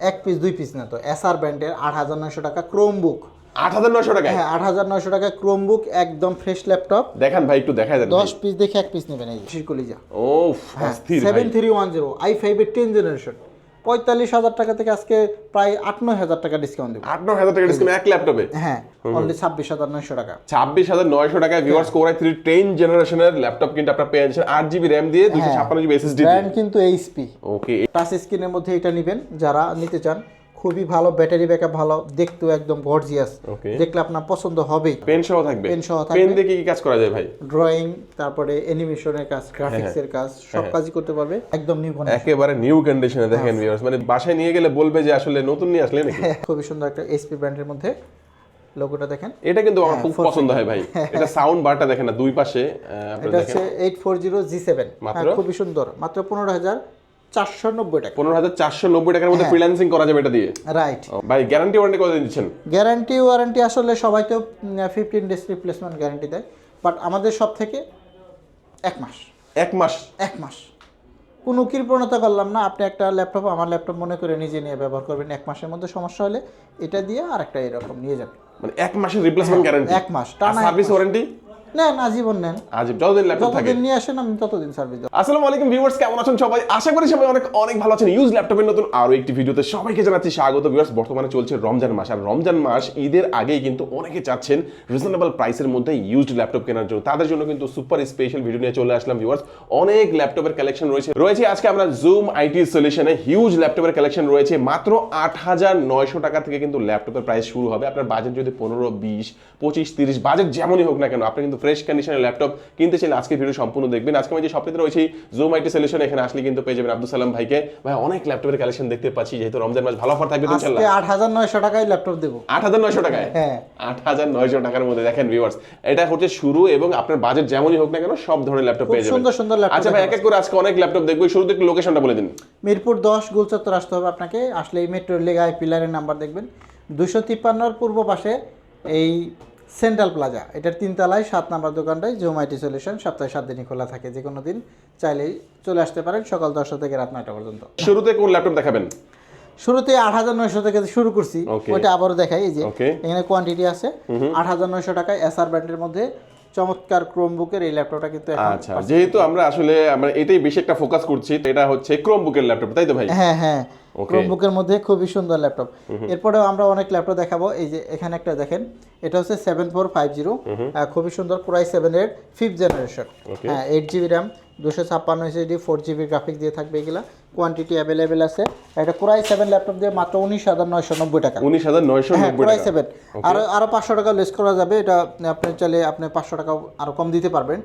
এক পিস দুই পিস না তো। এসআর ব্র্যান্ডের আট হাজার নয়শো টাকা ক্রোম বুক আট হাজার নয়শো টাকা হ্যাঁ আট হাজার নয়শো টাকা ক্রোম বুক একদম ফ্রেশ ল্যাপটপ দেখেন ভাই একটু দেখা যায় দশ পিস দেখে এক পিস নেবেন এই শিরকুলিজা কলিজা ও seven three one zero I ফাইভের টেন জেনারেশন পঁয়তাল্লিশ হাজার টাকা থেকে আজকে প্রায় আট নয় হাজার টাকা ডিসকাউন্ট দেবো। আট নয় হাজার টাকা ডিসকাউন্ট এক ল্যাপটপে হ্যাঁ অনলি ছাব্বিশ হাজার নয়শো টাকা। ছাব্বিশ হাজার নয়শো টাকায় viewers core i three ten জেনারেশনের ল্যাপটপ কিন্তু আপনার পেয়ে যাচ্ছেন। আট জিবি র্যাম দিয়ে দুশো ছাপ্পান্ন জিবি এসএসডি ব্র্যান্ড কিন্তু এইচপি ওকে টাচ স্ক্রিনের মধ্যে এটা নেবেন যারা নিতে চান। খুবই ভালো ব্যাটারি ব্যাকআপ ভালো দেখতেও একদম গর্জিয়াস দেখলে আপনার পছন্দ হবেই। পেন সহ থাকবে? পেন সহ থাকবে। পেন দিয়ে কি কাজ করা যায় ভাই? ড্রয়িং তারপরে অ্যানিমেশনের কাজ গ্রাফিক্সের কাজ সব কাজই করতে পারবে। একদম নিউ একেবারে নিউ কন্ডিশনে দেখেন ভিউয়ার্স মানে বাসায় নিয়ে গেলে বলবে যে আসলে নতুন নিয়ে আসলে নাকি? খুবই সুন্দর একটা এইচপি ব্র্যান্ডের মধ্যে লোগোটা দেখেন। এটা কিন্তু আমার খুব পছন্দ হয় ভাই। এটা সাউন্ড বারটা দেখেন না দুই পাশে এটা হচ্ছে eight four zero G seven মাত্র? খুবই সুন্দর। মাত্র পনেরো হাজার চারশো নব্বই টাকা। পনেরো হাজার চারশো নব্বই টাকার মধ্যে ফ্রিল্যান্সিং করা যাবে এটা দিয়ে? রাইট ভাই গ্যারান্টি ওয়ারেন্টি কত দিচ্ছেন? গ্যারান্টি ওয়ারেন্টি আসলে সবাই তো ফিফটিন ডেজ রিপ্লেসমেন্ট গ্যারান্টি দেয়। বাট আমাদের সব থেকে এক মাস। এক মাস? এক মাস। কোনো কৃপণতা করলাম না। আপনি একটা ল্যাপটপ আমার ল্যাপটপ মনে করে নিজে নিয়ে ব্যবহার করবেন। এক মাসের মধ্যে সমস্যা হলে এটা দিয়ে আর একটা এরকম নিয়ে যাবেন। মানে এক মাসের রিপ্লেসমেন্ট গ্যারান্টি এক মাস। টানা সার্ভিস ওয়ারেন্টি নেন আজীবন নেন। আজ যতদিন ল্যাপটপ থাকে। নিয়ে আসেন আমি ততদিন সার্ভিস দেবো। আসসালামু আলাইকুম ভিউয়ার্স কেমন আছেন সবাই? আশা করি সবাই অনেক অনেক ভালো আছেন। ইউজ ল্যাপটপের নতুন আরও একটি ভিডিওতে সবাইকে জানাচ্ছি স্বাগত ভিউয়ার্স বর্তমানে চলছে রমজান মাস। আর রমজান মাস ঈদের আগেই কিন্তু অনেকে চাচ্ছেন রিজনেবল প্রাইসের মধ্যে ইউজড ল্যাপটপ কেনার জন্য। তাদের জন্য কিন্তু সুপার স্পেশাল ভিডিও নিয়ে চলে আসলাম ভিউয়ার্স অনেক ল্যাপটপের কালেকশন রয়েছে। রয়েছে আজকে আমরা জুম আইটি সলিউশনে হিউজ ল্যাপটপের কালেকশন রয়েছে। মাত্র আট হাজার নয়শো টাকা থেকে কিন্তু ল্যাপটপের প্রাইস শুরু হবে। আপনার বাজেট যদি পনেরো বিশ পঁচিশ তিরিশ বাজেট যেমনই হোক না কেন আপনি কিন্তু ফ্রেশ কন্ডিশনের ল্যাপটপ কিনতে চাইলে আজকে ভিডিও সম্পূর্ণ দেখবেন। আজকে আমি যে শপটিতে রয়েছি জুম আইটি সলিউশন এখানে আসলে কিন্তু পেয়ে যাবেন আব্দুল সালাম ভাইকে। ভাই অনেক ল্যাপটপের কালেকশন দেখতে পাচ্ছি যেহেতু রমজান মাস ভালো অফার থাকবে তো ইনশাল্লাহ আজকে আট হাজার নয়শো টাকায় ল্যাপটপ দেবো। আট হাজার নয়শো টাকায়? হ্যাঁ। আট হাজার নয়শো টাকার মধ্যে দেখেন ভিউয়ার্স এটা হচ্ছে শুরু এবং আপনার বাজেট যেমনই হোক না কেন সব ধরনের ল্যাপটপ পেয়ে যাবেন। সুন্দর সুন্দর laptop আচ্ছা ভাই এক এক করে আজকে অনেক ল্যাপটপ দেখব শুরুতে একটু লোকেশনটা বলে দিন। মিরপুর দশ গুলচত্বর আসতে হবে আপনাকে আসলে এই মেট্রো লেগায় পিলারের নাম্বার দেখবেন। দুশো তিপ্পান্নর পূর্ব পাশে এই সেন্ট্রাল প্লাজা এটার তিনতলায় সাত নাম্বার দোকানটায় জোমাইটি সলিউশন সপ্তাহে সাত দিনই খোলা থাকে যে কোনো দিন চাইলেই চলে আসতে পারেন সকাল দশটা থেকে রাত নয়টা পর্যন্ত। শুরুতে কোন ল্যাপটপ দেখাবেন? শুরুতে আট হাজার নয়শো থেকে শুরু করছি ওইটা আবারও দেখাই এই যে এখানে কোয়ান্টিটি আছে আট হাজার নয়শো টাকায় এসআর ব্র্যান্ডের মধ্যে চমৎকার ক্রোমবুকের এই ল্যাপটপটা কিন্তু আচ্ছা যেহেতু আমরা আসলে আমরা এটাই বেশি একটা ফোকাস করছি এটা হচ্ছে ক্রোমবুকের ল্যাপটপ তাই তো ভাই? হ্যাঁ হ্যাঁ. ক্রোমবুকের মধ্যে খুবই সুন্দর ল্যাপটপ এরপরেও আমরা অনেক ল্যাপটপ দেখাবো। এই যে এখানে একটা দেখেন এটা হচ্ছে সেভেন ফোর ফাইভ জিরো খুবই সুন্দর কোরাই সেভেন এর ফিফথ জেনারেশন হ্যাঁ এইট জিবি র্যাম দুশো ছাপ্পান্ন এসএসডি ফোর জিবি গ্রাফিক দিয়ে থাকবে এগুলা। কোয়ান্টিটি অ্যাভেলেবেল আছে। এটা কোরাই সেভেন ল্যাপটপ দিয়ে মাত্র উনিশ হাজার নয়শো নব্বই টাকা। উনিশ হাজার নয়শো হ্যাঁ কোরাই সেভেন আরও আরও পাঁচশো টাকা লেস করা যাবে। এটা আপনি চাইলে আপনি পাঁচশো টাকা আরও কম দিতে পারবেন।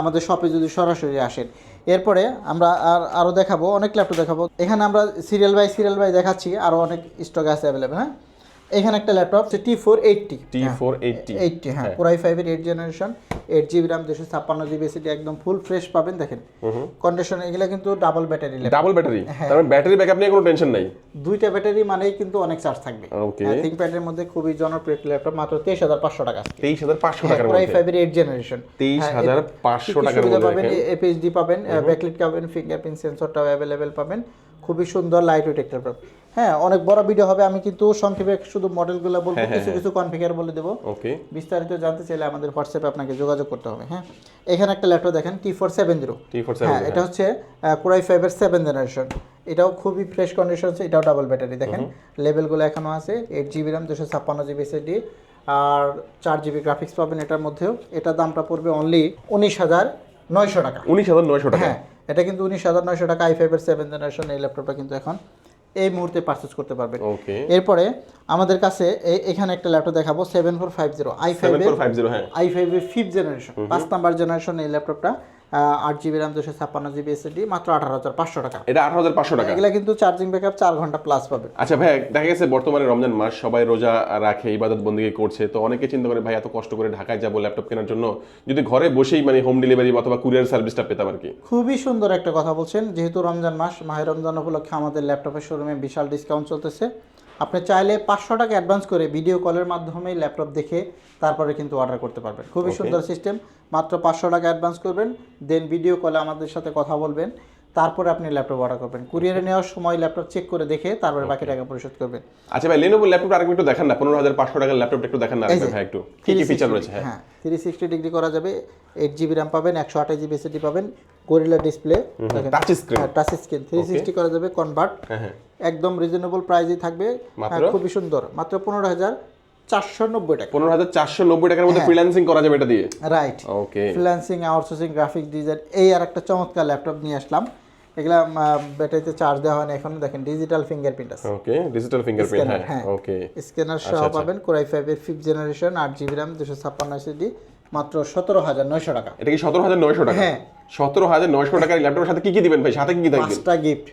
আমাদের শপে যদি সরাসরি আসেন। এরপরে আমরা আর আরও দেখাবো অনেক ল্যাপটপ দেখাবো। এখানে আমরা সিরিয়াল বাই সিরিয়াল বাই দেখাচ্ছি। আরও অনেক স্টক আছে অ্যাভেলেবেল হ্যাঁ? এখানে একটা laptop T four eighty T four eighty eighty হ্যাঁ কোরাই ফাইভের eight generation eight GB RAM দুশো ছাপ্পান্ন জিবি এসিটি একদম ফুল ফ্রেশ পাবেন দেখেন। কন্ডিশন এগুলো কিন্তু ডাবল ব্যাটারি ডাবল ব্যাটারি হ্যাঁ। তার মানে ব্যাটারি ব্যাকআপ নিয়ে কোনো টেনশন নাই? দুইটা ব্যাটারি মানেই কিন্তু অনেক চার্জ থাকবে। ওকে থিঙ্কপ্যাডের মধ্যে খুবই জনপ্রিয় ল্যাপটপ মাত্র তেইশ হাজার পাঁচশো টাকা তেইশ হাজার পাঁচশো টাকা মধ্যে। ফাইভের এইট জেনারেশন 23,500 টাকার মধ্যে পাবেন? দেখেন। এপিএইচডি পাবেন ব্যাকলিট পাবেন ফিঙ্গারপ্রিন্ট সেন্সরটাও অ্যাভেলেবেল পাবেন। খুবই সুন্দর লাইট ওয়েট একটা। হ্যাঁ অনেক বড় ভিডিও হবে আমি কিন্তু সংক্ষেপে শুধু মডেলগুলো বলব হ্যাঁ, কিছু কিছু কনফিগার বলে দেবো। ওকে বিস্তারিত জানতে চাইলে আমাদের হোয়াটসঅ্যাপে আপনাকে যোগাযোগ করতে হবে হ্যাঁ। এখানে একটা ল্যাপটপ দেখেন টি ফোর সেভেন জিরো হ্যাঁ এটা হচ্ছে কোরাই ফাইভের সেভেন জেনারেশন এটাও খুবই ফ্রেশ কন্ডিশন আছে এটাও ডাবল ব্যাটারি দেখেন। লেভেলগুলো এখনও আছে এইট জিবি র্যাম দুশো ছাপ্পান্ন জিবি এসএসডি আর চার জিবি গ্রাফিক্স পাবেন এটার মধ্যেও। এটার দামটা পড়বে অনলি উনিশ হাজার নয়শো টাকা। উনিশ হাজার নয়শো টাকা। হ্যাঁ এটা কিন্তু উনিশ হাজার নয়শো টাকা আই ফাইভের সেভেন জেনারেশন এই ল্যাপটপটা কিন্তু এখন এই মুহূর্তে পারচেস করতে পারবেন এরপরে আমাদের কাছে এখানে একটা ল্যাপটপ দেখাবো seven four five zero I five zero হ্যাঁ। আই ফাইভ ফিফথ জেনারেশন পাঁচ নাম্বার জেনারেশন এই ল্যাপটপটা আট জিবি র্যাম দুশো ছাপ্পান্ন জিবি এসএসডি মাত্র আঠারো হাজার পাঁচশো টাকা। এটা আট হাজার পাঁচশো টাকা? এগুলা কিন্তু চার্জিং ব্যাকআপ চার ঘণ্টা প্লাস পাবে। আচ্ছা ভাই দেখা গেছে বর্তমানে রমজান মাস সবাই রোজা রাখে ইবাদত বন্দিকে করছে তো অনেকে চিন্তা করে ভাই এত কষ্ট করে ঢাকায় যাব ল্যাপটপ কেনার জন্য? যদি ঘরে বসেই মানে হোম ডেলিভারি অথবা কুরিয়ার সার্ভিসটা পেতাম আর কি। খুবই সুন্দর একটা কথা বলছেন। যেহেতু রমজান মাস মাহে রমজান উপলক্ষে আমাদের ল্যাপটপের শোরুমে বিশাল ডিসকাউন্ট চলতেছে। আপনি চাইলে পাঁচশো টাকা অ্যাডভান্স করে ভিডিও কলের মাধ্যমে ল্যাপটপ দেখে তারপরে কিন্তু অর্ডার করতে পারবেন। খুবই সুন্দর সিস্টেম মাত্র পাঁচশো টাকা অ্যাডভান্স করবেন দেন ভিডিও কলে আমাদের সাথে কথা বলবেন। তারপরে আপনি ল্যাপটপ অর্ডার করবেন। কুরিয়ারে নেওয়ার সময় ল্যাপটপ চেক করে দেখে তারপরে বাকি টাকা পরিশোধ করবেন। আচ্ছা ভাই লেনোভো ল্যাপটপ আরেকটু একটু দেখান না পনেরো হাজার পাঁচশো টাকার ল্যাপটপ একটু দেখান না ভাই একটু। কি কি ফিচার রয়েছে হ্যাঁ। থ্রি সিক্সটি ডিগ্রি করা যাবে এইট জিবি র্যাম পাবেন একশো আঠাশ জিবি এসএসডি পাবেন গরিলা ডিসপ্লে টাচ স্ক্রিন হ্যাঁ টাচ স্ক্রিন থ্রি সিক্সটি করা যাবে কনভার্ট হ্যাঁ হ্যাঁ। একদম রিজনেবল প্রাইসই থাকবে? হ্যাঁ, খুবই সুন্দর। মাত্র পনেরো হাজার চারশো নব্বই টাকা। পনেরো হাজার চারশো নব্বই টাকার। মধ্যে ফ্রিল্যান্সিং করা যাবে এটা দিয়ে? Right okay freelancing outsourcing graphic design এই আর একটা চমৎকার ল্যাপটপ নিয়ে আসলাম। এগুলা ব্যাটারিতে চার্জ দেওয়া হয় না। এখন দেখেন ডিজিটাল ফিঙ্গারপ্রিন্ট আছে। ওকে ডিজিটাল ফিঙ্গারপ্রিন্ট হ্যাঁ। ওকে স্ক্যানার আচ্ছা, সহ পাবেন কোরাই ফাইভের ফিফথ জেনারেশন 8 জিবি র্যাম দুশো ছাপ্পান্ন এসএসডি মাত্র সতেরো হাজার নয়শো টাকা। এটা কি সতেরো হাজার নয়শো টাকা? হ্যাঁ। সতেরো হাজার নয়শো টাকার ল্যাপটপের সাথে কি কি দিবেন ভাই? সাথে কি কি থাকবে? পাঁচটা গিফট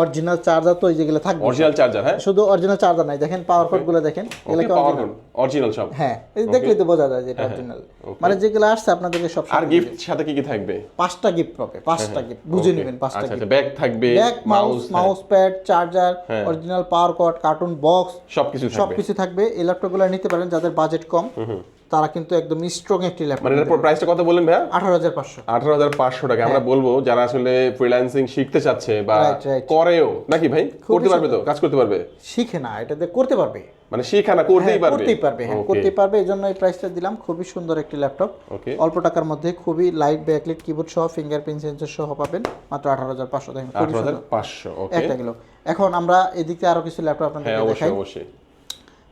অরিজিনাল চার্জার তো ওই যেগুলো থাকবে। অরিজিনাল চার্জার হ্যাঁ? শুধু অরিজিনাল চার্জার নাই দেখেন পাওয়ার কোডগুলো দেখেন এগুলো কি পাওয়ার? অরিজিনাল সব। হ্যাঁ এই দেখলে তো বোঝা যায় যে এটা অরিজিনাল মানে যেগুলো আসছে আপনাদেরকে সব আর গিফট সাথে কি কি থাকবে? পাঁচটা গিফট পাবে পাঁচটা গিফট বুঝে নেবেন পাঁচটা আচ্ছা গিফট আচ্ছা ব্যাগ থাকবে back mouse mouse pad charger হ্যাঁ। Original power cord carton box সবকিছু থাকবে। সবকিছু থাকবে। এই ল্যাপটপগুলো নিতে পারেন যাদের বাজেট কম। তারা কিন্তু একদম স্ট্রং একটি ল্যাপটপ মানে এটার প্রাইসটা কত বললেন ভাইয়া? পাঁচশো। আঠারো হাজার পাঁচশো টাকা। আমরা বলব যারা আসলে ফ্রিল্যান্সিং শিখতে চাচ্ছে বা. করেও নাকি ভাই? করতে পারবে তো? কাজ করতে পারবে? শিখে না এটাতে করতে পারবে। মানে শিখা না করতেই হ্যাঁ, পারবে। করতেই পারবে হ্যাঁ করতেই পারবে এই জন্য এই প্রাইসটা দিলাম। খুবই সুন্দর একটি ল্যাপটপ ওকে অল্প টাকার মধ্যে খুবই লাইট ব্যাকলিট কিবোর্ড সহ ফিঙ্গারপ্রিন্ট সেন্সর সহ পাবেন। মাত্র আঠারো হাজার পাঁচশো দেখেন খুবই আঠারো হাজার সুন্দর পাঁচশো ওকে একটা গেল। এখন আমরা এদিকে আরও কিছু ল্যাপটপ হ্যাঁ আপনাদের অবশ্যই অবশ্যই।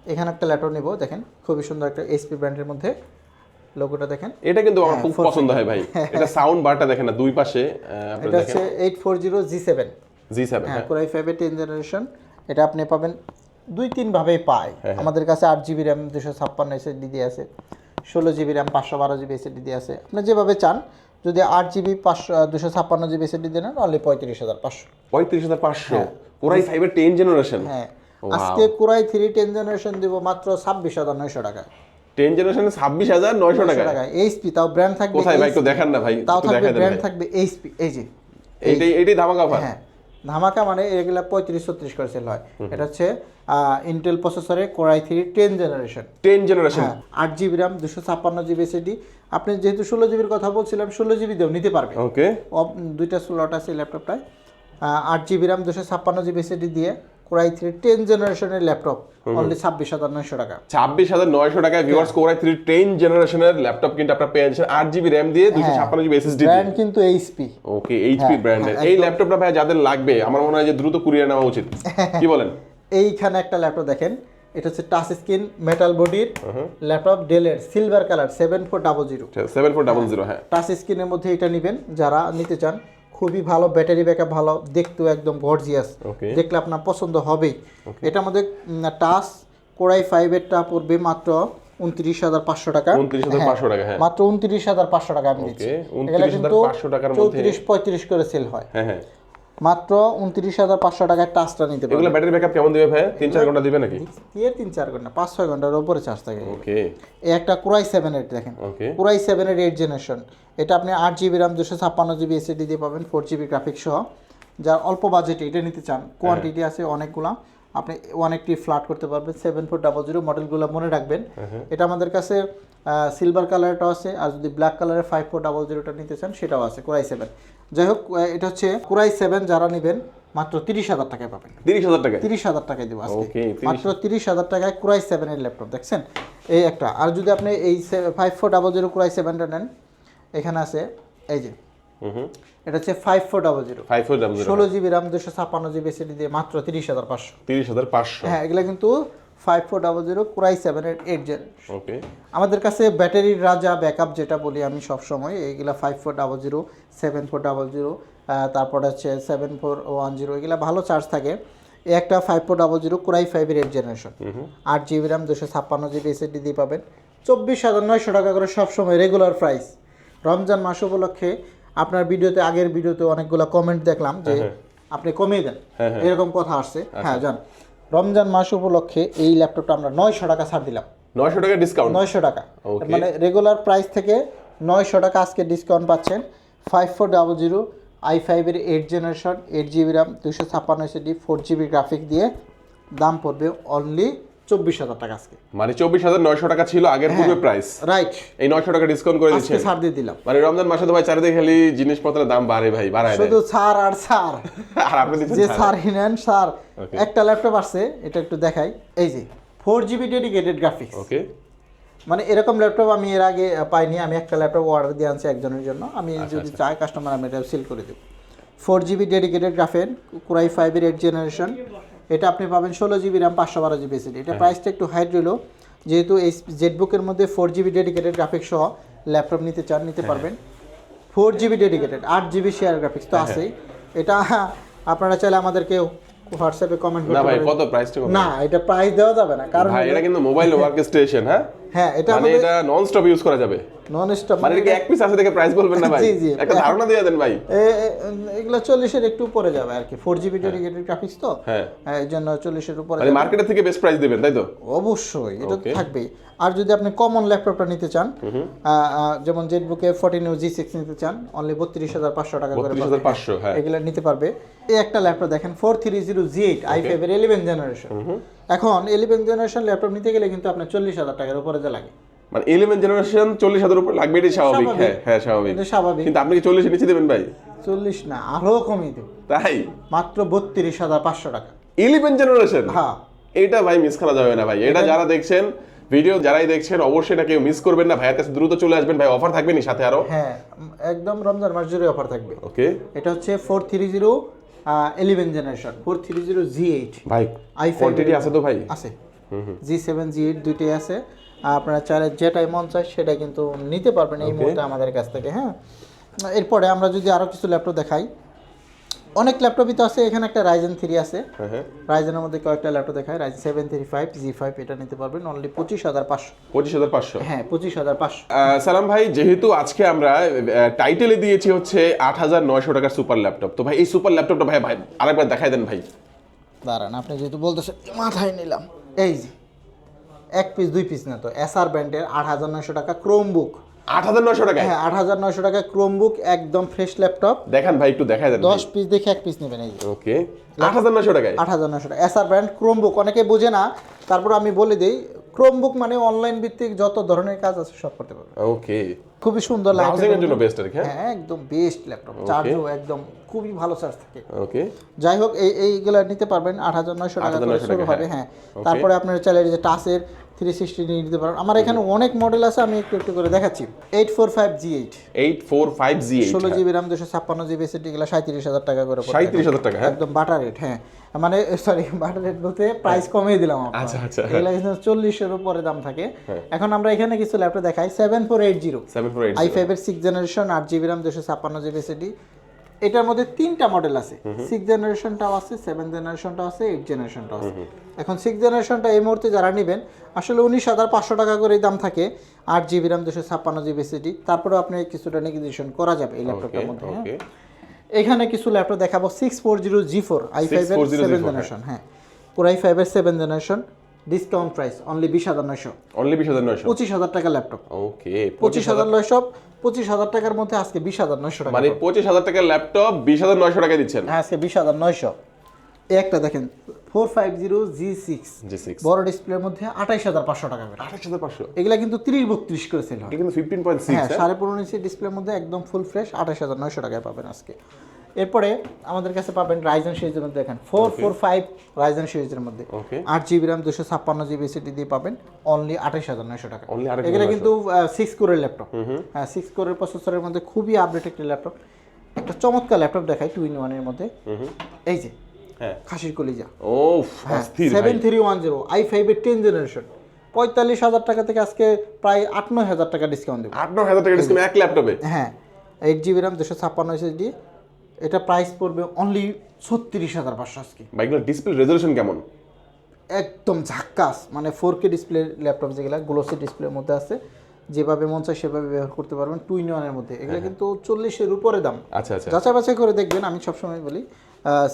এখানে একটা ল্যাপটপ নিব দেখেন খুবই সুন্দর একটা এইচপি ব্র্যান্ডের মধ্যে লোগোটা দেখেন। এটা কিন্তু হ্যাঁ, আমার খুব পছন্দ হয় ভাই। এটা সাউন্ড বারটা দেখেন না দুই পাশে এটা হচ্ছে eight four zero G seven G seven হ্যাঁ হ্যাঁ। কোরাই ফাইভের টেন জেনারেশন এটা আপনি পাবেন দুই তিন ভাবেই পায়। হ্যাঁ, আমাদের কাছে আট জিবি র্যাম দুশো ছাপ্পান্ন এসএসডি দিয়ে আছে ষোলো জিবি র্যাম পাঁচশো বারো জিবি এসএসডি দিয়ে আছে। আপনি যেভাবে চান যদি আট জিবি পাঁচশো দুশো ছাপ্পান্ন জিবি এসএসডি দেন অনলি পঁয়ত্রিশ হাজার পাঁচশো। পঁয়ত্রিশ হাজার পাঁচশো? কোরাই ফাইভের টেন জেনারেশন হ্যাঁ. আজকে কোরাই থ্রি টেন জেনারেশন দিব মাত্র ছাব্বিশ হাজার নয়শো টাকা টেন জেনারেশনে ছাব্বিশ হাজার নয়শো টাকা এইচপি তাও ব্র্যান্ড থাকবে কোথায় ভাই একটু দেখান না ভাই তাও থাকবে ব্র্যান্ড থাকবে এইচপি এই যে এইটাই এইটাই ধামাকা অফার হ্যাঁ ধামাকা মানে এগুলা পঁয়ত্রিশ ছত্রিশ করে সেল হয়। এটা হচ্ছে ইন্টেল প্রসেসরে core i three ten generation ten generation আট জিবি র্যাম দুশো ছাপ্পান্ন জিবি এসএসডি আপনি যেহেতু ষোলো জিবির কথা বলছিলাম ষোলো জিবি দিয়েও নিতে পারবে ওকে দুইটা স্লট আছে ল্যাপটপটায় আট জিবি র্যাম দুশো ছাপ্পান্ন জিবি এসএসডি দিয়ে কোরাই থ্রি টেন জেনারেশনের ল্যাপটপ অনলি ছাব্বিশ হাজার নয়শো টাকা। ছাব্বিশ হাজার নয়শো টাকায় viewers core i three ten জেনারেশনের ল্যাপটপ কিন্তু আপনারা পেয়ে যাচ্ছেন আট জিবি র্যাম দিয়ে দুশো ছাপ্পান্ন জিবি এসএসডি ব্র্যান্ড কিন্তু এইচপি ওকে এইচপি ব্র্যান্ডের এই ল্যাপটপটা ভাই যাদের লাগবে আমার মনে হয় যে দ্রুত কুরিয়ার নেওয়া উচিত। কি বলেন? এইখানে একটা ল্যাপটপ দেখেন এটা হচ্ছে টাচ স্ক্রিন মেটাল বডির ল্যাপটপ ডেলের silver colour seven four double zero seven four double zero হ্যাঁ। টাচ স্ক্রিনের মধ্যে এটা নেবেন যারা নিতে চান খুবই ভালো ব্যাটারি ব্যাকআপ ভালো দেখতেও একদম গর্জিয়াস দেখলে আপনার পছন্দ হবেই। এটার মধ্যে টাচ কোরাই ফাইভেরটা পড়বে মাত্র উনত্রিশ হাজার পাঁচশো টাকা। পাঁচশো টাকা হ্যাঁ। মাত্র উনত্রিশ হাজার পাঁচশো টাকা আমি দিচ্ছি। এগুলা কিন্তু চৌত্রিশ পঁয়ত্রিশ করে সেল হয়। হ্যাঁ হ্যাঁ। মাত্র উনত্রিশ হাজার পাঁচশো টাকায় টাচটা নিতে পারবেন ব্যাটারি ব্যাকআপ কেমন দিবে ভাই তিন চার ঘণ্টা দিবে নাকি? দিয়ে তিন চার ঘণ্টা পাঁচ ছয় ঘণ্টার উপরে চার্জ থাকে। ওকে এই একটা কোরাই সেভেন এইট দেখেন। ওকে পুরাই সেভেনের এইট জেনারেশন এটা আপনি আট জিবি র্যাম দুশো ছাপ্পান্ন জিবি এসএসডি দিয়ে পাবেন ফোর জিবি গ্রাফিক্স সহ। যার অল্প বাজেটে এটা নিতে চান কোয়ান্টিটি আছে অনেকগুলা। আপনি ওয়ান একটি ফ্ল্যাট করতে পারবেন সেভেন ফোর ডাবল জিরো মডেলগুলো মনে রাখবেন। এটা আমাদের কাছে সিলভার কালারটাও আছে আর যদি ব্ল্যাক কালারের ফাইভ ফোর ডাবল জিরোটা নিতে চান সেটাও আছে কোরাই সেভেন যাই হোক এটা হচ্ছে কোরাই সেভেন যারা নেবেন মাত্র তিরিশ হাজার টাকায় পাবেন। তিরিশ হাজার টাকা তিরিশ হাজার টাকায় দেবো আজকে। মাত্র তিরিশ হাজার টাকায় কুরাই সেভেনের ল্যাপটপ দেখছেন? এই একটা। আর যদি আপনি এই five four double zero core i সেভেনটা নেন এখানে আছে এই যে এটা হচ্ছে five four double zero five four double zero ষোলো জিবি র্যাম দুশো ছাপ্পান্ন জিবি এসএডি দিয়ে মাত্র তিরিশ হাজার পাঁচশো। তিরিশ হাজার পাঁচশো। হ্যাঁ এগুলো কিন্তু five four double zero core i সেভেনের এইট জেন ওকে আমাদের কাছে ব্যাটারির রাজা ব্যাকআপ যেটা বলি আমি সবসময় এইগুলা five four double zero seven four double zero তারপরে হচ্ছে সেভেন ফোর ওয়ান জিরো এগুলো ভালো চার্জ থাকে। একটা five four double zero core i ফাইভের এইট জেনারেশন আট জিবি র্যাম দুশো ছাপ্পান্ন জিবি এসএসডি দিয়ে পাবেন। চব্বিশ হাজার নয়শো টাকা করে সবসময় রেগুলার প্রাইস রমজান মাস উপলক্ষে আপনার ভিডিওতে আগের ভিডিওতে অনেকগুলো কমেন্ট দেখলাম যে আপনি কমিয়ে দেন। এরকম কথা আসছে। হ্যাঁ জান। রমজান মাস উপলক্ষে এই ল্যাপটপটা আমরা নয়শো টাকা ছাড় দিলাম। নয়শো টাকা ডিসকাউন্ট নয়শো টাকা. মানে রেগুলার প্রাইস থেকে নয়শো টাকা আজকে ডিসকাউন্ট পাচ্ছেন। Five four double zero i ফাইভের eight generation eight GB RAM দুশো ছাপ্পান্ন এসএডি ফোর জিবি গ্রাফিক দিয়ে দাম পড়বে অনলি চব্বিশ হাজার টাকা আজকে। মানে চব্বিশ হাজার নয়শো টাকা ছিল আগের পূর্বে প্রাইস রাইট এই নয়শো টাকা ডিসকাউন্ট করে হ্যাঁ। দিচ্ছেন। ছাড় দিয়ে দিলাম। মানে রমজান মাসে তো ভাই চারিদিকে খালি জিনিসপত্রের দাম বাড়ে ভাই বাড়ায় শুধু ছাড় আর ছাড়। আর আপনি যে ছাড়। স্যার হিনেন একটা ল্যাপটপ আসছে এটা একটু দেখাই। এই যে four GB dedicated graphics okay মানে এরকম ল্যাপটপ আমি এর আগে পাইনি আমি একটা ল্যাপটপ অর্ডার দিয়ে আনছি একজনের জন্য। আমি আচ্ছা, যদি চাই কাস্টমার আমি এটা সেল করে দেবো। Four GB dedicated graphics core i ফাইভের এইট জেনারেশন এটা আপনি পাবেন ষোলো জিবি র্যাম পাঁচশো বারো জিবি এসিডি হ্যাঁ। এটা প্রাইসটা একটু হাইট রইল। যেহেতু এই জেটবুকের মধ্যে ফোর জিবি ডেডিকেটেড গ্রাফিক্স সহ ল্যাপটপ নিতে চান নিতে হ্যাঁ। পারবেন। ফোর জিবি ডেডিকেটেড আট জিবি শেয়ার গ্রাফিক্স তো আছেই। এটা আপনারা চাইলে আমাদেরকে হোয়াটসঅ্যাপে কমেন্ট করতে না ভাই কত প্রাইসটা কত? না এটা প্রাইস দেওয়া যাবে না কারণ ভাই এটা কিন্তু মোবাইল ওয়ার্ক স্টেশন হ্যাঁ? হ্যাঁ এটা মানে এটা নন স্টপ ইউজ করা যাবে। নন স্টপ মানে কি এক পিস আছে দেখে প্রাইস বলবেন না ভাই। জি, জি। একটা ধারণা দিয়ে দেন ভাই। এগুলো চল্লিশের একটু উপরে যাবে আর কি ফোর জিবি ডেডিকেটেড গ্রাফিক্স তো? হ্যাঁ। হ্যাঁ, এই জন্য চল্লিশের উপরে মানে। মার্কেটের থেকে বেস্ট প্রাইস দিবেন তাই তো? অবশ্যই এটা তো. থাকবেই। আর যদি আপনি কমন ল্যাপটপটা নিতে চান যেমন জেটবুকে ফোর্টিন জি সিক্স নিতে চান অনলি বত্রিশ হাজার পাঁচশো টাকা করে পাঁচশো হ্যাঁ। এগুলো নিতে পারবে। এই একটা ল্যাপটপ দেখেন four three zero G eight i ফাইভের ইলেভেন জেনারেশন এখন ইলেভেন জেনারেশন ল্যাপটপ নিতে গেলে কিন্তু আপনার চল্লিশ হাজার টাকার উপরে যা লাগে। মানে ইলেভেন জেনারেশন চল্লিশ হাজার উপর লাগবে এটাই স্বাভাবিক। হ্যাঁ হ্যাঁ স্বাভাবিক। স্বাভাবিক। কিন্তু আপনি কি চল্লিশ নিচে দেবেন ভাই? চল্লিশ না আরও কমিয়ে দেবো। তাই? মাত্র বত্রিশ হাজার পাঁচশো টাকা। ইলেভেন জেনারেশন হ্যাঁ। এটা ভাই মিস করা যাবে না ভাই। এটা যারা দেখছেন ভিডিও যারাই দেখছেন অবশ্যই এটা কেউ মিস করবেন না। ভাইয়ের কাছে দ্রুত চলে আসবেন। ভাই অফার থাকবে নি সাথে আরও? হ্যাঁ একদম রমজান মাস জুড়ে অফার থাকবে। ওকে এটা হচ্ছে four three zero eleven generation four three zero G eight ভাই আই কোয়ান্টিটি আছে তো ভাই? আছে। জি সেভেন জি এইট দুইটাই আছে। আর আপনারা চাইলে যেটাই মন চায় সেটা কিন্তু নিতে পারবেন এই মুহূর্তে আমাদের কাছ থেকে হ্যাঁ। এরপরে আমরা যদি আরও কিছু ল্যাপটপ দেখাই অনেক ল্যাপটপই তো আছে এখানে একটা রাইজেন থ্রি আছে। হ্যাঁ হ্যাঁ। রাইজেনের মধ্যে কয়েকটা ল্যাপটপ দেখায় Ryzen seven three five G five এটা নিতে পারবেন অনলি পঁচিশ হাজার পাঁচশো। পঁচিশ হাজার পাঁচশো? হ্যাঁ পঁচিশ হাজার পাঁচশো। সালাম ভাই যেহেতু আজকে আমরা টাইটেলে দিয়েছি হচ্ছে আট হাজার নয়শো টাকার সুপার ল্যাপটপ। তো ভাই এই সুপার ল্যাপটপটা ভাই ভাই আরেকবার দেখাই দেন ভাই। দাঁড়ান আপনি যেহেতু বলতেছেন মাথায় নিলাম। এই যে এক পিস দুই পিস না তো এসআর ব্র্যান্ডের আট হাজার নয়শো টাকা ক্রোম বুক আট হাজার নয়শো টাকায়? হ্যাঁ আট হাজার নয়শো টাকা ক্রোম একদম ফ্রেশ ল্যাপটপ দেখান ভাই একটু দেখাই দেন দশ পিস দেখে এক পিস নেবেন এই ওকে আট হাজার নয়শো টাকায়? আট হাজার নয়শো টাকা। এসআর ব্র্যান্ড ক্রোম অনেকে বোঝে না। তারপর আমি বলে দিই ক্রোম বুক মানে অনলাইন ভিত্তিক যত ধরনের কাজ আছে সব করতে পারবে ওকে খুবই সুন্দর ব্রাউজিং এর জন্য বেস্ট আর কি হ্যাঁ? হ্যাঁ একদম বেস্ট ল্যাপটপ চার্জও একদম খুবই ভালো চার্জ থাকে। ওকে যাই হোক এই এইগুলো নিতে পারবেন। আট হাজার নয়শো টাকা করে শুরু হবে হ্যাঁ। হ্যাঁ। তারপরে আপনার চাইলে যে টাচের থ্রি সিক্সটি নিয়ে নিতে পারেন। আমার এখানে অনেক মডেল আছে আমি একটু একটু করে দেখাচ্ছি। Eight four five G eight. Eight four five G eight. ষোলো জিবি রাম দুশো ছাপ্পান্ন জিবি এসিডি এগুলো সাঁত্রিশ হাজার টাকা করে সাঁত্রিশ হাজার টাকা হ্যাঁ? একদম বাটার রেট হ্যাঁ। মানে সরি বাটার রেট বলতে প্রাইস কমিয়ে দিলাম। আচ্ছা, আচ্ছা, হ্যাঁ। এগুলো কিন্তু চল্লিশের উপরে দাম থাকে। এখন আমরা এখানে কিছু ল্যাপটপ দেখাই। Seven four eight zero seven four eight i ফাইভের সিক্স জেনারেশন আট জিবি রাম দুশো ছাপ্পান্ন জিবি এসিডি এটার মধ্যে তিনটা মডেল আছে। সিক্স জেনারেশনটাও আছে সেভেন জেনারেশনটাও আছে এইট জেনারেশনটাও আছে। এখন সিক্স জেনারেশনটা এই মুহূর্তে যারা নেবেন আসলে উনিশ হাজার পাঁচশো টাকা করে দাম থাকে আট জিবি রাম দুশো ছাপ্পান্ন জিবি এসিডি তারপরেও আপনি কিছুটা নেগোসিয়েশন করা যাবে এই ল্যাপটপটার মধ্যে হ্যাঁ। এখানে কিছু ল্যাপটপ দেখাবো six four zero G four i ফাইভের 6400 সেভেন জেনারেশন হ্যাঁ। পুরো আই ফাইভের seven generation discount price only বিশ হাজার নয়শো। অনলি বিশ হাজার নয়শো? পঁচিশ হাজার টাকা ল্যাপটপ ওকে পঁচিশ হাজার নয়শো পঁচিশ হাজার টাকার মধ্যে আজকে বিশ হাজার নয়শো টাকা মানে পঁচিশ হাজার টাকার ল্যাপটপ বিশ হাজার নয়শো টাকা দিচ্ছেন। হ্যাঁ আজকে বিশ হাজার নয়শো। একটা দেখেন four five zero G six G six বড় ডিসপ্লের মধ্যে আঠাইশ হাজার পাঁচশো টাকা করে। আঠাশ হাজার পাঁচশো? এগুলা কিন্তু তিরিশ বত্রিশ করে সেল হয় কিন্তু ফিফটিন পয়েন্ট হ্যাঁ সিক্স সাড়ে পনেরো ইঞ্চি ডিসপ্লের মধ্যে একদম ফুল ফ্রেশ আঠাশ হাজার নয়শো টাকায় পাবেন আজকে। এরপরে আমাদের কাছে পাবেন রাইজেন সিরিজের মধ্যে দেখেন ফোর ফোর ফাইভ রাইজেন সিরিজের মধ্যে। আট জিবি র্যাম দুশো ছাপ্পান্ন জিবি সিটি দিয়ে পাবেন অনলি আঠাশ হাজার নয়শো টাকা। এগুলো কিন্তু সিক্স কোরের ল্যাপটপ হ্যাঁ সিক্স কোরের প্রসেসরের মধ্যে খুবই আপডেট একটি ল্যাপটপ একটা চমৎকার ল্যাপটপ দেখাই টু ইন ওয়ানের মধ্যে। এই যে হ্যাঁ। খাসির কলিজা। ও seven three one zero i five ফাইভের টেন জেনারেশন পঁয়তাল্লিশ হাজার টাকা থেকে আজকে প্রায় আট নয় হাজার টাকা ডিসকাউন্ট দেবো। আট নয় হাজার টাকা ডিসকাউন্ট এক ল্যাপটপে হ্যাঁ এইট জিবি র্যাম দুশো ছাপ্পান্ন এসএসডি এটা প্রাইস পড়বে অনলি ছত্রিশ হাজার পাঁচশো আজকে। বাইকগুলো ডিসপ্লে রেজলিউশন কেমন? একদম ঝাক্কাস। মানে ফোর কে ডিসপ্লে ল্যাপটপ যেগুলো গ্লোসি ডিসপ্লের মধ্যে আছে যেভাবে মন চায় সেভাবে ব্যবহার করতে পারবেন টু ইন ওয়ানের মধ্যে। এগুলো কিন্তু চল্লিশের উপরে দাম। আচ্ছা আচ্ছা। যাচাই বাছাই করে দেখবেন আমি সবসময় বলি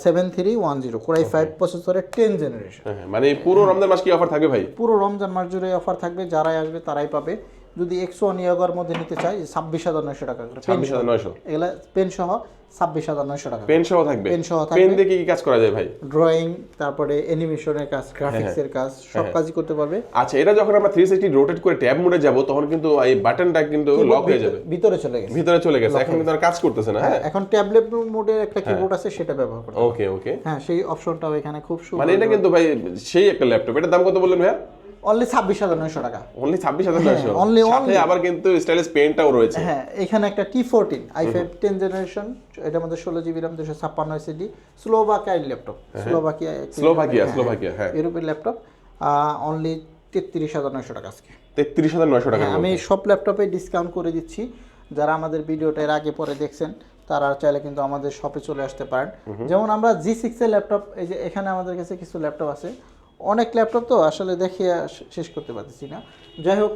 seven three one zero core i five প্রসেসরের টেন জেনারেশন হ্যাঁ, মানে পুরো রমজান মাস কি অফার থাকবে ভাই? পুরো রমজান মাস জুড়ে অফার থাকবে যারাই আসবে তারাই পাবে। যদি একশো ওয়ান ইয়াগার মধ্যে নিতে চাই ছাব্বিশ হাজার নয়শো টাকা করে। পেন ছাব্বিশ হাজার নয়শো? এগুলা পেন সহ ছাব্বিশ হাজার নয়শো টাকা পেন সহ থাকবে? পেন সহ থাকবে। পেন দিয়ে কি কাজ করা যায় ভাই? ড্রয়িং তারপরে অ্যানিমেশনের কাজ গ্রাফিক্সের কাজ সব কাজই করতে পারবে। আচ্ছা এটা যখন আমরা থ্রি সিক্সটি রোটেট করে ট্যাব মোডে যাব তখন কিন্তু এই বাটনটা কিন্তু লক হয়ে যাবে। ভিতরে চলে গেছে। ভিতরে চলে গেছে। এখন কিন্তু আর কাজ করতেছে না হ্যাঁ এখন ট্যাবলেট মোডে একটা কিবোর্ড আছে সেটা ব্যবহার করতে ওকে ওকে হ্যাঁ সেই অপশনটাও এখানে খুব সুন্দর মানে এটা কিন্তু ভাই সেই একটা ল্যাপটপ এটার দাম কত বললেন ভাইয়া? অনলি ছাব্বিশ হাজার নয়শো টাকা। অনলি ছাব্বিশ হাজার নয়শো? only- সাথে আবার কিন্তু স্টাইলিশ পেনটাও রয়েছে। হ্যাঁ এখানে একটা T fourteen i five ten generation এটার মধ্যে ষোলো জিবি র্যাম দুশো ছাপ্পান্ন ল্যাপটপ স্লোভাকিয়া স্লোভাকিয়া স্লোভাকিয়া হ্যাঁ ইউরোপের ল্যাপটপ অনলি তেত্রিশ হাজার নয়শো টাকা আজকে। তেত্রিশ হাজার নয়শো টাকা হ্যাঁ, আমি সব ল্যাপটপে ডিসকাউন্ট করে দিচ্ছি। যারা আমাদের ভিডিওটা এর আগে পরে দেখছেন তারা চাইলে কিন্তু আমাদের শপে চলে আসতে পারেন। যেমন আমরা জি সিক্সের ল্যাপটপ এই যে এখানে আমাদের কাছে কিছু ল্যাপটপ আছে। অনেক ল্যাপটপ তো আসলে দেখিয়ে শ- শেষ করতে পারতেছি না। যাই হোক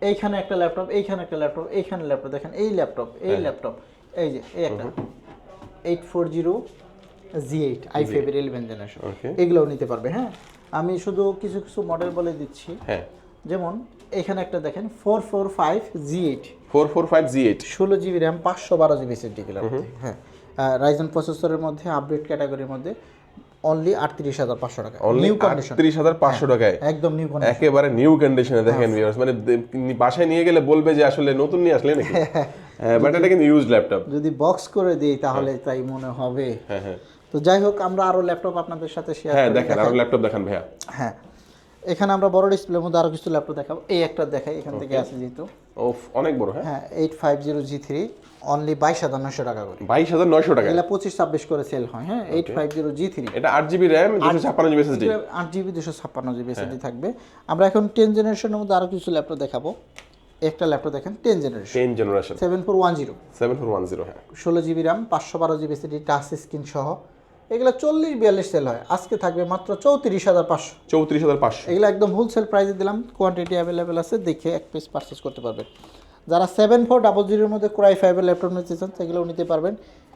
এইখানে একটা ল্যাপটপ এইখানে একটা ল্যাপটপ এইখানে ল্যাপটপ দেখেন এই ল্যাপটপ এই ল্যাপটপ এই যে এই একটা। Eight four zero G eight i ফাইভের ইলেভেন জেনারেশন এগুলোও নিতে পারবে হ্যাঁ? আমি শুধু কিছু কিছু মডেল বলে দিচ্ছি। হ্যাঁ। যেমন এখানে একটা দেখেন four four five G eight. Four four five G eight. ষোলো জিবি র্যাম পাঁচশো বারো জিবি এসএসডি হ্যাঁ। রাইজন প্রসেসরের মধ্যে আপডেট ক্যাটাগরির মধ্যে অনলি আটত্রিশ হাজার পাঁচশো টাকা অনলি আটত্রিশ হাজার পাঁচশো টাকায়। একদম নিউ একেবারে নিউ কন্ডিশনে দেখেন ভিউয়ার্স মানে বাসায় নিয়ে গেলে বলবে যে আসলে নতুন নিয়ে আসলে নাকি? বাট এটা কিন্তু ইউজ ল্যাপটপ যদি বক্স করে দিই তাহলে তাই মনে হবে। হ্যাঁ হ্যাঁ। তো যাই হোক আমরা আরও ল্যাপটপ আপনাদের সাথে শেয়ার হ্যাঁ দেখেন আরও ল্যাপটপ দেখান ভাইয়া। হ্যাঁ এখানে আমরা বড় ডিসপ্লের মধ্যে আরও কিছু ল্যাপটপ দেখাবো। এই একটা দেখাই এখান থেকে আছে যেহেতু। ও অনেক বড় হ্যাঁ? হ্যাঁ eight five zero G three only বাইশ হাজার নয়শো টাকা করে। বাইশ হাজার নয়শো টাকা? এগুলা পঁচিশ ছাব্বিশ করে সেল হয় হ্যাঁ? Eight five zero G three এটা আট জিবি র্যাম দুশো ছাপ্পান্ন জিবি এসএসডি আট জিবি দুশো ছাপ্পান্ন জিবি এসএসডি থাকবে। আমরা এখন টেন জেনারেশনের মধ্যে আরও কিছু ল্যাপটপ দেখাবো। একটা ল্যাপটপ দেখেন ten generation ten generation seven four one zero seven four one zero হ্যাঁ। ষোলো জিবি র্যাম পাঁচশো বারো জিবি এসএসডি টাচ স্ক্রিন সহ। এগুলো চল্লিশ বিয়াল্লিশ সেল হয়। আজকে থাকবে মাত্র চৌত্রিশ হাজার পাঁচশো। চৌত্রিশ হাজার পাঁচশো। এগুলো একদম হোলসেল প্রাইসে দিলাম কোয়ান্টিটি অ্যাভেলেবেল আছে দেখে এক পিস পারচেস করতে পারবেন। যারা সেভেন ফোর ডাবল জিরোর মধ্যে ক্রাই ফাইভের ল্যাপটপ নিতে চান সেগুলোও নিতে পারবেন।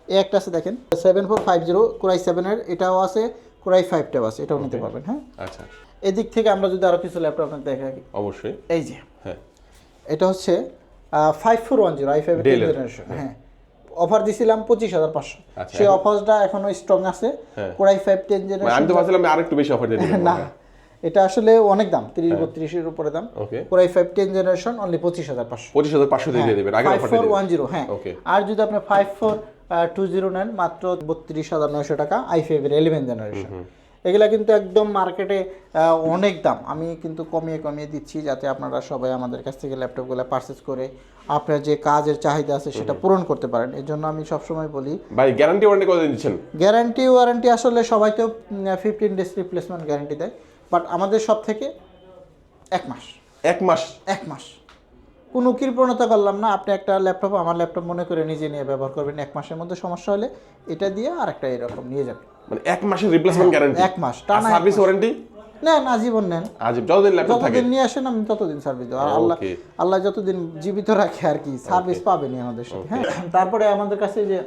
এ একটা আছে দেখেন seven four five zero core i সেভেনের এটাও আছে ক্রাই ফাইভটাও আছে এটাও নিতে পারবেন হ্যাঁ? আচ্ছা। এদিক থেকে আমরা যদি আরও কিছু ল্যাপটপ আপনাকে দেখাই। অবশ্যই। এই যে। হ্যাঁ। এটা হচ্ছে five four one zero i five generation হ্যাঁ। অফার দিছিলাম পঁচিশ হাজার পাঁচশো। আচ্ছা, সেই অফারটা এখনও স্ট্রং আছে। হ্যাঁ। কোরাই ফাইভ টেন জেনারেশন আমি তো ভাবছিলাম আমি আরেকটু বেশি অফার দিয়ে না এটা আসলে অনেক দাম তিরিশ হ্যাঁ। বত্রিশের উপরে দাম। Core i five ten generation only পঁচিশ হাজার পাঁচশো। পঁচিশ হাজার পাঁচশো দিয়ে দেবেন ফাইভ ফোর ওয়ান জিরো হ্যাঁ। ওকে আর যদি আপনি ফাইভ ফোর টু জিরো নেন মাত্র বত্রিশ হাজার নয়শো টাকা আই ফাইভের ইলেভেন জেনারেশন এগুলা কিন্তু একদম মার্কেটে অনেক দাম। আমি কিন্তু কমিয়ে কমিয়ে দিচ্ছি যাতে আপনারা সবাই আমাদের কাছ থেকে ল্যাপটপগুলো পারচেস করে আপনার যে কাজের চাহিদা আছে সেটা পূরণ করতে পারেন। এর জন্য আমি সবসময় বলি ভাই গ্যারান্টি ওয়ারেন্টি কত দিচ্ছেন? গ্যারান্টি ওয়ারেন্টি আসলে সবাই তো ফিফটিন ডেজ রিপ্লেসমেন্ট গ্যারান্টি দেয় বাট আমাদের সব থেকে এক মাস। এক মাস? এক মাস। কোনো কৃপণতা করলাম না। আপনি একটা ল্যাপটপ আমার ল্যাপটপ মনে করে নিজে নিয়ে ব্যবহার করবেন। এক মাসের মধ্যে সমস্যা হলে এটা দিয়ে আর একটা এরকম নিয়ে যাবেন। মানে এক মাসের রিপ্লেসমেন্ট গ্যারান্টি এক মাস। টানা সার্ভিস। ওয়ারেন্টি নেন আজীবন নেন। আজ যতদিন ল্যাপটপ থাকে। যতদিন নিয়ে আসেন আমি ততদিন সার্ভিস দেবো। আর আল্লাহ আল্লাহ যতদিন জীবিত রাখে আর কি সার্ভিস পাবেনই আমাদের সাথে হ্যাঁ। তারপরে আমাদের কাছে যে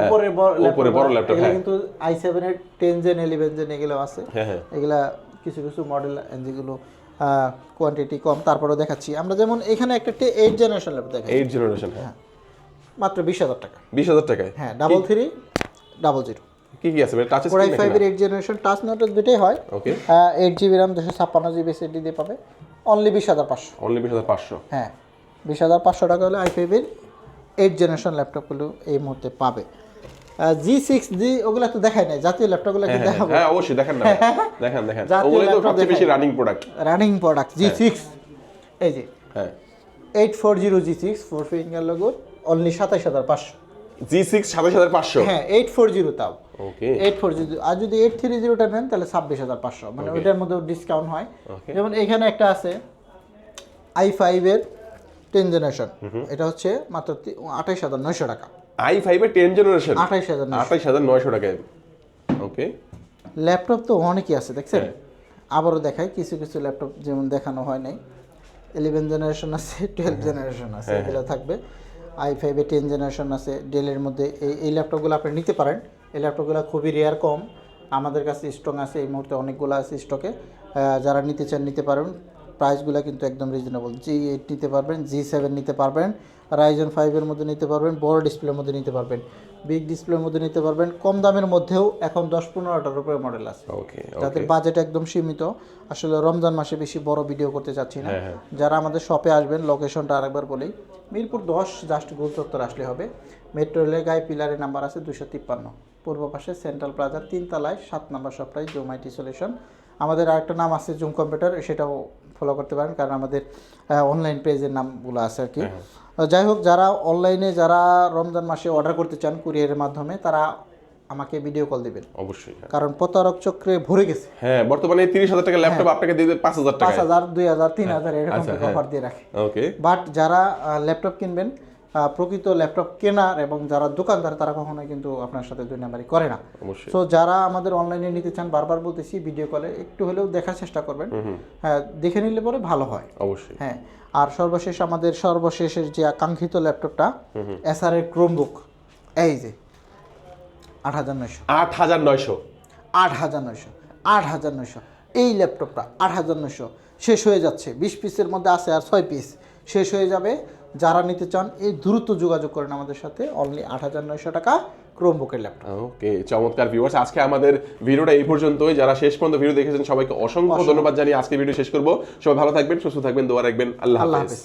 উপরে বড় উপরে বড় এগুলো হ্যাঁ। কিন্তু আই সেভেন এর টেন জেন ইলেভেন জেন এগুলো আছে। হ্যাঁ হ্যাঁ। এগুলা কিছু কিছু মডেল যেগুলো কোয়ান্টিটি কম তারপরেও দেখাচ্ছি। আমরা যেমন এখানে একটা এইট জেনারেশন ল্যাপটপ দেখাই এইট জেনারেশন হ্যাঁ। মাত্র বিশ হাজার টাকা। বিশ হাজার টাকায়? হ্যাঁ ডাবল থ্রি ডাবল জিরো কি কি আছে? টাচ কোরাই স্ক্রিন ফাইভের এইট জেনারেশন টাচ নোটের দুটোই হয়। ওকে এইট জিবি র্যাম দুশো ছাপ্পান্ন জিবি এসএসডি দিয়ে পাবে। অনলি বিশ হাজার পাঁচশো। অনলি বিশ হাজার পাঁচশো। হ্যাঁ। বিশ হাজার পাঁচশো টাকা হলে আই ফাইভের এইট জেনারেশন ল্যাপটপগুলো এই মুহূর্তে পাবে। জি সিক্স জি ওগুলো তো দেখাই নাই জাতীয় ল্যাপটপগুলো হ্যাঁ কি হ্যাঁ, দেখাবো? হ্যাঁ অবশ্যই দেখেন না দেখেন দেখেন। ওগুলো তো সবচেয়ে বেশি running product running product G six এই যে হ্যাঁ। Eight four zero G six four finger লোগোর only সাতাশ হাজার পাঁচশো। জি সিক্স সাতাশ হাজার পাঁচশো? হ্যাঁ এইট ফোর জিরো তাও। ওকে এইট ফোর জিরো আর যদি এইট থ্রি জিরোটা নেন তাহলে ছাব্বিশ হাজার পাঁচশো। মানে ওইটার মধ্যে ডিসকাউন্ট হয়। যেমন এখানে একটা আছে আই ফাইভের টেন জেনারেশন এটা হচ্ছে মাত্র আঠাইশ হাজার নয়শো টাকা। আই ফাইভের টেন জেনারেশন আঠাইশ হাজার আঠাশ হাজার নয়শো টাকায়। ওকে ল্যাপটপ তো অনেকই আছে দেখছেন? হ্যাঁ। আবারও দেখাই কিছু কিছু ল্যাপটপ যেমন দেখানো হয় নাই। ইলেভেন জেনারেশন আছে টুয়েলভ জেনারেশন আছে হ্যাঁ, এগুলো থাকবে। আই ফাইভে টেন জেনারেশন আছে ডেলের মধ্যে এই এই ল্যাপটপগুলো আপনি নিতে পারেন। এই ল্যাপটপগুলো খুবই রেয়ার কম। আমাদের কাছে স্টক আছে এই মুহূর্তে অনেকগুলো আছে স্টকে যারা নিতে চান নিতে পারেন। প্রাইসগুলো কিন্তু একদম রিজনেবল জি এইট নিতে পারবেন জি সেভেন নিতে পারবেন রাইজন ফাইভের মধ্যে নিতে পারবেন বড় ডিসপ্লের মধ্যে নিতে পারবেন বিগ ডিসপ্লের মধ্যে নিতে পারবেন কম দামের মধ্যেও এখন দশ পনেরোটার উপরে মডেল আছে। ওকে যাদের বাজেট একদম সীমিত। আসলে রমজান মাসে বেশি বড় ভিডিও করতে চাচ্ছি না। হ্যাঁ, হ্যাঁ। যারা আমাদের শপে আসবেন লোকেশনটা আরেকবার বলি মিরপুর দশ জাস্ট চত্বর আসলে হবে। মেট্রো রেলের গায়ে পিলারের নাম্বার আছে দুশো তিপ্পান্ন। পূর্ব পাশে সেন্ট্রাল প্লাজার তিনতলায় সাত নাম্বার শপটাই জুম আইটি সলিউশন আমাদের আরেকটা নাম আছে জুম কম্পিউটার সেটাও ফলো করতে পারেন কারণ আমাদের অনলাইন পেজের নামগুলো আছে আর কি। যাই হোক যারা অনলাইনে যারা রমজান মাসে অর্ডার করতে চান কুরিয়ারের মাধ্যমে তারা আমাকে ভিডিও কল দিবেন। অবশ্যই হ্যাঁ। কারণ প্রতারক চক্রে ভরে গেছে। হ্যাঁ বর্তমানে তিরিশ হাজার টাকা ল্যাপটপ আপনাকে দিয়ে দেবে পাঁচ হাজার পাঁচ টাকা হাজার দুই হাজার তিন হাজার এরকম আচ্ছা, হ্যাঁ। অফার দিয়ে রাখে। ওকে বাট যারা ল্যাপটপ কিনবেন প্রকৃত ল্যাপটপ কেনার এবং যারা দোকানদার তারা কখনোই কিন্তু আপনার সাথে দুই নাম্বারই করে না। সো যারা আমাদের অনলাইনে নিতে চান বারবার বলতেছি ভিডিও কলে একটু হলেও দেখার চেষ্টা করবেন। হ্যাঁ দেখে নিলে পরে ভালো হয়। অবশ্যই। হ্যাঁ আর সর্বশেষ আমাদের সর্বশেষের যে আকাঙ্ক্ষিত ল্যাপটপটা এসআর এর ক্রোমবুক এই যে আট হাজার নয়শো। আট হাজার নয়শো। আট হাজার নয়শো আট হাজার নয়শো। এই ল্যাপটপটা আট হাজার নয়শো। শেষ হয়ে যাচ্ছে। বিশ পিসের মধ্যে আছে আর ছয় পিস। শেষ হয়ে যাবে যারা নিতে চান এই দ্রুত যোগাযোগ করেন আমাদের সাথে। অনলি আট হাজার নয়শো টাকা ক্রোমবুকের ল্যাপটপ ওকে চমৎকার ভিউয়ার্স আজকে আমাদের ভিডিওটা এই পর্যন্তই। যারা শেষ পর্যন্ত ভিডিও দেখেছেন সবাইকে অসংখ্য ধন্যবাদ জানিয়ে আজকে ভিডিও শেষ করব। সবাই ভালো থাকবেন সুস্থ থাকবেন দোয়া রাখবেন। আল্লাহ হাফেজ।